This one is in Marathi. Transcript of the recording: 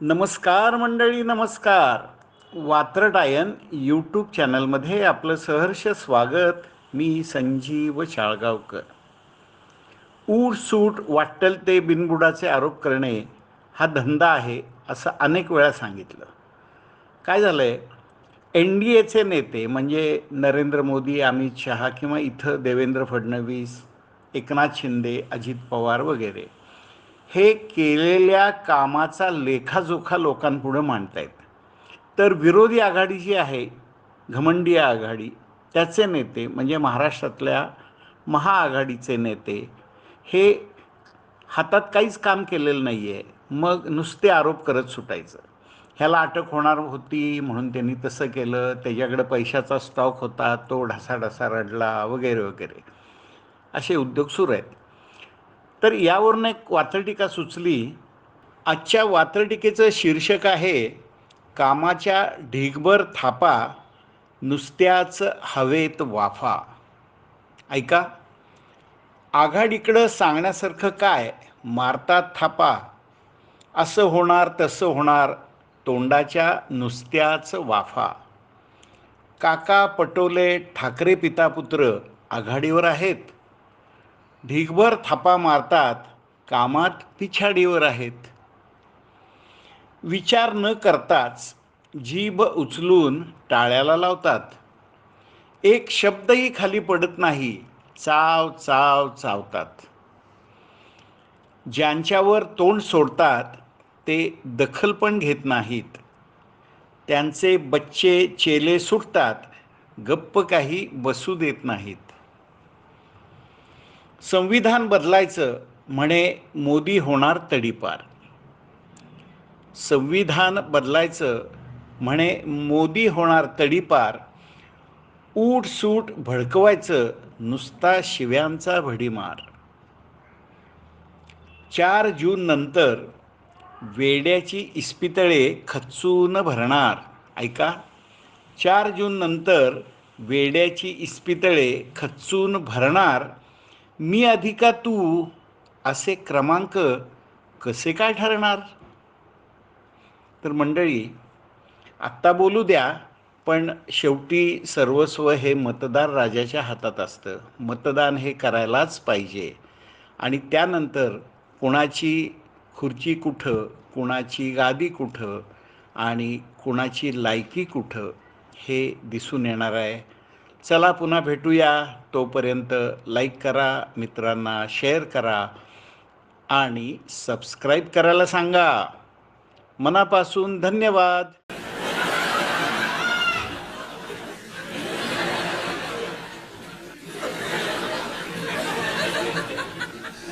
नमस्कार मंडळी नमस्कार. वात्रटायन यूट्यूब चॅनलमध्ये आपलं सहर्ष स्वागत. मी संजीव शाळगावकर. ऊट सूट वाट्टल ते बिनबुडाचे आरोप करणे हा धंदा आहे असं अनेक वेळा सांगितलं. काय झालं आहे एन डी एचे नेते म्हणजे नरेंद्र मोदी अमित शहा किंवा इथं देवेंद्र फडणवीस एकनाथ शिंदे अजित पवार वगैरे हे केलेल्या कामाचा लेखाजोखा लोकांपुढं मांडतायत. तर विरोधी आघाडी जी आहे घमंडी आघाडी त्याचे नेते म्हणजे महाराष्ट्रातल्या महाआघाडीचे नेते हे हातात काहीच काम केलेलं नाही आहे मग नुसते आरोप करत सुटायचं. ह्याला अटक होणार होती म्हणून त्यांनी तसं केलं. त्याच्याकडे पैशाचा स्टॉक होता तो ढसाढसा रडला वगैरे वगैरे. असे उद्योग सुरू आहेत. तर यावरून एक वात्रटीका सुचली. आजच्या वात्रटीकेचं शीर्षक आहे कामाच्या ढीगभर थापा नुसत्याच हवेत वाफा. ऐका. आघाडीकडं सांगण्यासारखं काय? मारतात थापा. असं होणार तसं होणार तोंडाच्या नुसत्याच वाफा. काका पटोले ठाकरे पितापुत्र आघाडीवर आहेत. ढीगभर थापा मारतात कामात पिछाडीवर आहेत. विचार न करताच जीभ उचलून टाळ्याला लावतात. एक शब्दही खाली पडत नाही चाव चाव चावतात. ज्यांच्यावर तोंड सोडतात ते दखल पण घेत नाहीत. त्यांचे बच्चे चेले सुटतात गप्प काही बसू देत नाहीत. संविधान बदलायचं म्हणे मोदी होणार तडीपार. संविधान बदलायचं म्हणे मोदी होणार तडीपार. ऊट सूट भडकवायचं नुसता शिव्यांचा भडीमार. चार जून नंतर वेड्याची इस्पितळे खचून भरणार. ऐका चार जून नंतर वेड्याची इस्पितळे खचून भरणार मी अधिका तू असे क्रमांक कसे काय ठरणार? तर मंडळी आत्ता बोलू द्या पण शेवटी सर्वस्व हे मतदार राजाच्या हातात असतं. मतदान हे करायलाच पाहिजे. आणि त्यानंतर कुणाची खुर्ची कुठं कुणाची गादी कुठं आणि कुणाची लायकी कुठं हे दिसून येणार आहे. चला पुन्हा भेटूया. तोपर्यंत लाईक करा मित्रांना शेअर करा आणि सबस्क्राईब करायला सांगा. मनापासून धन्यवाद.